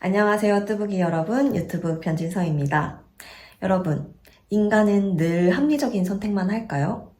안녕하세요, 뚜부기 여러분. 유튜브 변진서입니다. 여러분, 인간은 늘 합리적인 선택만 할까요?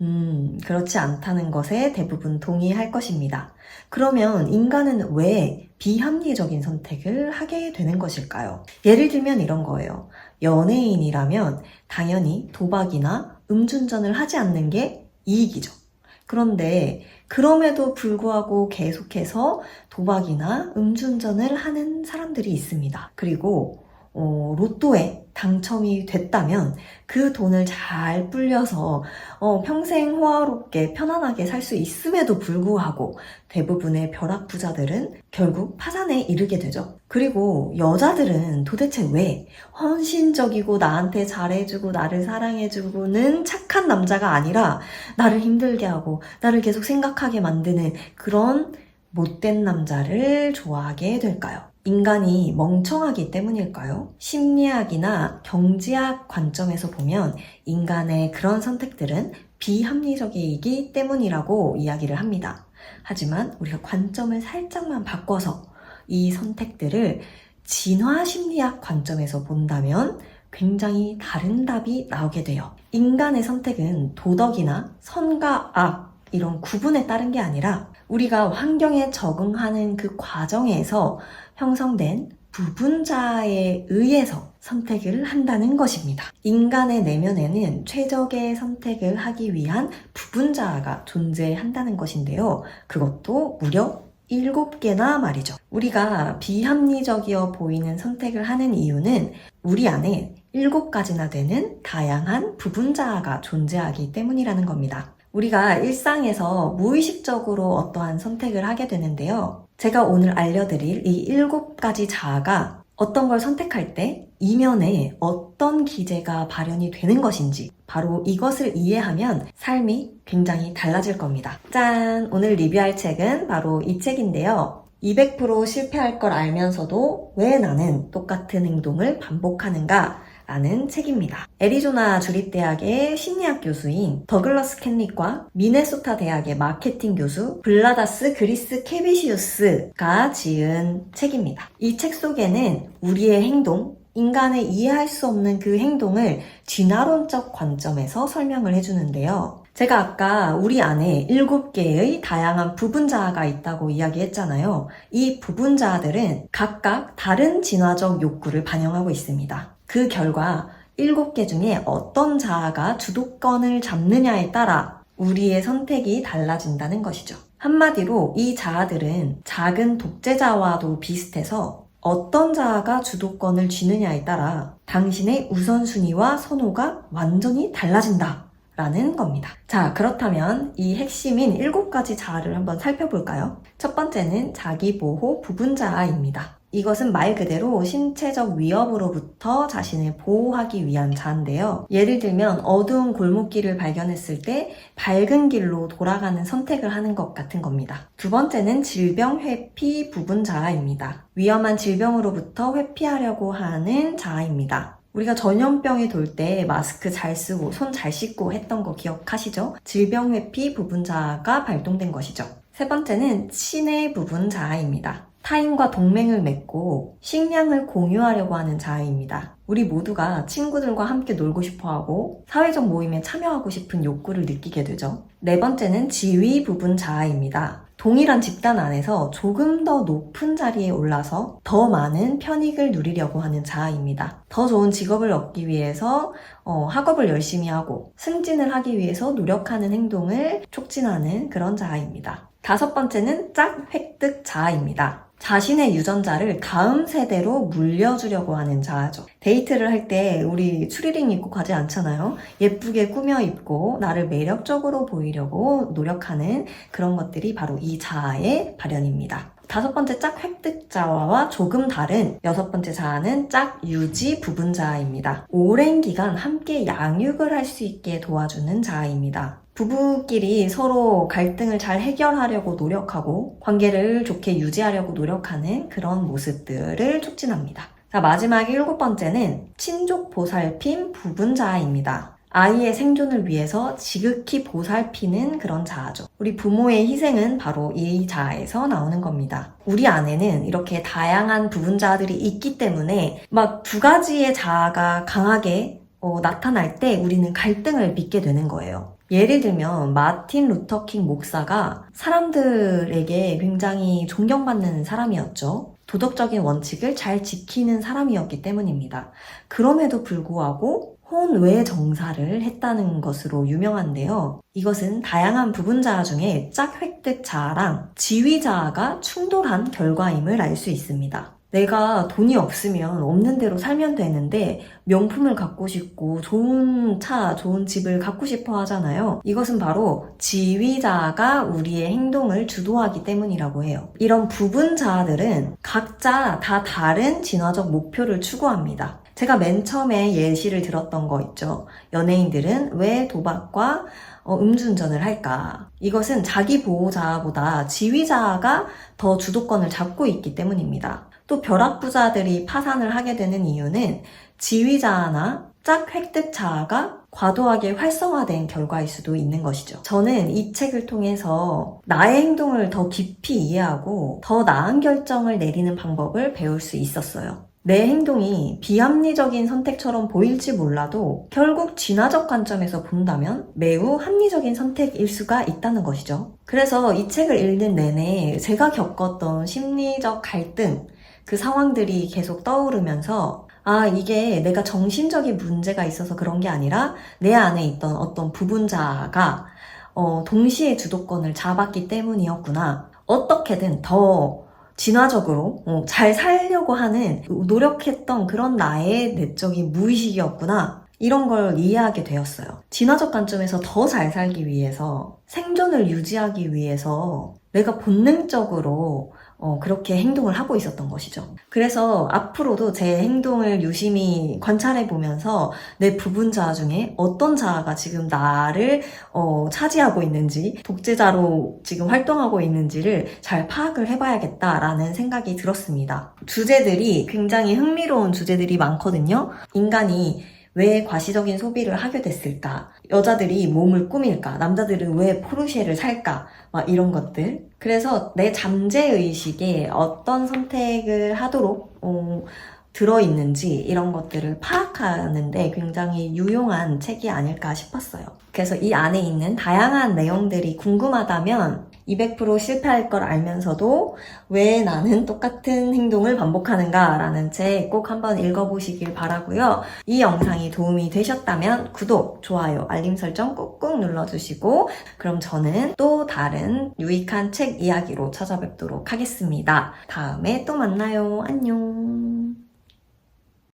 음, 그렇지 않다는 것에 대부분 동의할 것입니다. 그러면 인간은 왜 비합리적인 선택을 하게 되는 것일까요? 예를 들면 이런 거예요. 연예인이라면 당연히 도박이나 음주운전을 하지 않는 게 이익이죠. 그런데 그럼에도 불구하고 계속해서 도박이나 음주운전을 하는 사람들이 있습니다. 그리고 어, 로또에 당첨이 됐다면 그 돈을 잘 불려서 어, 평생 호화롭게 편안하게 살 수 있음에도 불구하고 대부분의 벼락 부자들은 결국 파산에 이르게 되죠. 그리고 여자들은 도대체 왜 헌신적이고 나한테 잘해주고 나를 사랑해주고는 착한 남자가 아니라 나를 힘들게 하고 나를 계속 생각하게 만드는 그런 못된 남자를 좋아하게 될까요? 인간이 멍청하기 때문일까요? 심리학이나 경제학 관점에서 보면 인간의 그런 선택들은 비합리적이기 때문이라고 이야기를 합니다. 하지만 우리가 관점을 살짝만 바꿔서 이 선택들을 진화 심리학 관점에서 본다면 굉장히 다른 답이 나오게 돼요. 인간의 선택은 도덕이나 선과 악 이런 구분에 따른 게 아니라 우리가 환경에 적응하는 그 과정에서 형성된 부분자에 의해서 선택을 한다는 것입니다. 인간의 내면에는 최적의 선택을 하기 위한 부분자가 존재한다는 것인데요. 그것도 무려 7개나 말이죠. 우리가 비합리적이어 보이는 선택을 하는 이유는 우리 안에 7가지나 되는 다양한 부분자가 존재하기 때문이라는 겁니다. 우리가 일상에서 무의식적으로 어떠한 선택을 하게 되는데요. 제가 오늘 알려드릴 이 일곱 가지 자아가 어떤 걸 선택할 때 이면에 어떤 기제가 발현이 되는 것인지 바로 이것을 이해하면 삶이 굉장히 달라질 겁니다. 짠! 오늘 리뷰할 책은 바로 이 책인데요. 200% 실패할 걸 알면서도 왜 나는 똑같은 행동을 반복하는가? 라는 책입니다. 애리조나 주립대학의 심리학 교수인 더글러스 캔릭과 미네소타 대학의 마케팅 교수 블라다스 그리스 케비시우스가 지은 책입니다. 이 책 속에는 우리의 행동, 인간의 이해할 수 없는 그 행동을 진화론적 관점에서 설명을 해주는데요. 제가 아까 우리 안에 7개의 다양한 부분자가 있다고 이야기했잖아요. 이 부분자들은 각각 다른 진화적 욕구를 반영하고 있습니다. 그 결과 7개 중에 어떤 자아가 주도권을 잡느냐에 따라 우리의 선택이 달라진다는 것이죠. 한마디로 이 자아들은 작은 독재자와도 비슷해서 어떤 자아가 주도권을 쥐느냐에 따라 당신의 우선순위와 선호가 완전히 달라진다. 라는 겁니다. 자, 그렇다면 이 핵심인 7가지 자아를 한번 살펴볼까요? 첫 번째는 자기보호 부분자아입니다. 이것은 말 그대로 신체적 위협으로부터 자신을 보호하기 위한 자인데요. 예를 들면 어두운 골목길을 발견했을 때 밝은 길로 돌아가는 선택을 하는 것 같은 겁니다. 두 번째는 질병 회피 부분 자아입니다. 위험한 질병으로부터 회피하려고 하는 자아입니다. 우리가 전염병이 돌 때 마스크 잘 쓰고 손 잘 씻고 했던 거 기억하시죠? 질병 회피 부분자가 발동된 것이죠. 세 번째는 친해 부분 자아입니다. 타인과 동맹을 맺고 식량을 공유하려고 하는 자아입니다. 우리 모두가 친구들과 함께 놀고 싶어 하고 사회적 모임에 참여하고 싶은 욕구를 느끼게 되죠. 네 번째는 지위 부분 자아입니다. 동일한 집단 안에서 조금 더 높은 자리에 올라서 더 많은 편익을 누리려고 하는 자아입니다. 더 좋은 직업을 얻기 위해서 어, 학업을 열심히 하고 승진을 하기 위해서 노력하는 행동을 촉진하는 그런 자아입니다. 다섯 번째는 짝 획득 자아입니다. 자신의 유전자를 다음 세대로 물려주려고 하는 자아죠. 데이트를 할 때 우리 추리링 입고 가지 않잖아요. 예쁘게 꾸며 입고 나를 매력적으로 보이려고 노력하는 그런 것들이 바로 이 자아의 발현입니다. 다섯 번째 짝 획득자와 조금 다른 여섯 번째 자아는 짝 유지 부분 자아입니다. 오랜 기간 함께 양육을 할 수 있게 도와주는 자아입니다. 부부끼리 서로 갈등을 잘 해결하려고 노력하고 관계를 좋게 유지하려고 노력하는 그런 모습들을 촉진합니다. 자, 마지막 일곱 번째는 친족 보살핌 부분 자아입니다. 아이의 생존을 위해서 지극히 보살피는 그런 자아죠. 우리 부모의 희생은 바로 이 자아에서 나오는 겁니다. 우리 안에는 이렇게 다양한 부분자들이 있기 때문에 막 두 가지의 자아가 강하게 어, 나타날 때 우리는 갈등을 믿게 되는 거예요. 예를 들면 마틴 루터킹 목사가 사람들에게 굉장히 존경받는 사람이었죠. 도덕적인 원칙을 잘 지키는 사람이었기 때문입니다. 그럼에도 불구하고 혼외 정사를 했다는 것으로 유명한데요. 이것은 다양한 부분자아 중에 짝 획득 자아랑 지위 자아가 충돌한 결과임을 알 수 있습니다. 내가 돈이 없으면 없는 대로 살면 되는데 명품을 갖고 싶고 좋은 차, 좋은 집을 갖고 싶어 하잖아요. 이것은 바로 지위자가 우리의 행동을 주도하기 때문이라고 해요. 이런 부분자들은 각자 다 다른 진화적 목표를 추구합니다. 제가 맨 처음에 예시를 들었던 거 있죠. 연예인들은 왜 도박과 어, 음주운전을 할까? 이것은 자기 보호자보다 지위자가 더 주도권을 잡고 있기 때문입니다. 또 벼락부자들이 파산을 하게 되는 이유는 지위자나 짝 획득자가 과도하게 활성화된 결과일 수도 있는 것이죠. 저는 이 책을 통해서 나의 행동을 더 깊이 이해하고 더 나은 결정을 내리는 방법을 배울 수 있었어요. 내 행동이 비합리적인 선택처럼 보일지 몰라도 결국 진화적 관점에서 본다면 매우 합리적인 선택일 수가 있다는 것이죠. 그래서 이 책을 읽는 내내 제가 겪었던 심리적 갈등, 그 상황들이 계속 떠오르면서 아, 이게 내가 정신적인 문제가 있어서 그런 게 아니라 내 안에 있던 어떤 부분자가 어, 동시에 주도권을 잡았기 때문이었구나. 어떻게든 더 진화적으로 어, 잘 살려고 하는 노력했던 그런 나의 내적인 무의식이었구나. 이런 걸 이해하게 되었어요. 진화적 관점에서 더 잘 살기 위해서 생존을 유지하기 위해서 내가 본능적으로 어, 그렇게 행동을 하고 있었던 것이죠. 그래서 앞으로도 제 행동을 유심히 관찰해 보면서 내 부분자 중에 어떤 자아가 지금 나를 어, 차지하고 있는지, 독재자로 지금 활동하고 있는지를 잘 파악을 해봐야겠다라는 생각이 들었습니다. 주제들이 굉장히 흥미로운 주제들이 많거든요. 인간이 왜 과시적인 소비를 하게 됐을까? 여자들이 몸을 꾸밀까? 남자들은 왜 포르쉐를 살까? 막 이런 것들. 그래서 내 잠재의식에 어떤 선택을 하도록, 어, 들어있는지 이런 것들을 파악하는데 굉장히 유용한 책이 아닐까 싶었어요. 그래서 이 안에 있는 다양한 내용들이 궁금하다면 200% 실패할 걸 알면서도 왜 나는 똑같은 행동을 반복하는가 라는 책 꼭 한번 읽어보시길 바라고요. 이 영상이 도움이 되셨다면 구독, 좋아요, 알림 설정 꾹꾹 눌러주시고 그럼 저는 또 다른 유익한 책 이야기로 찾아뵙도록 하겠습니다. 다음에 또 만나요. 안녕.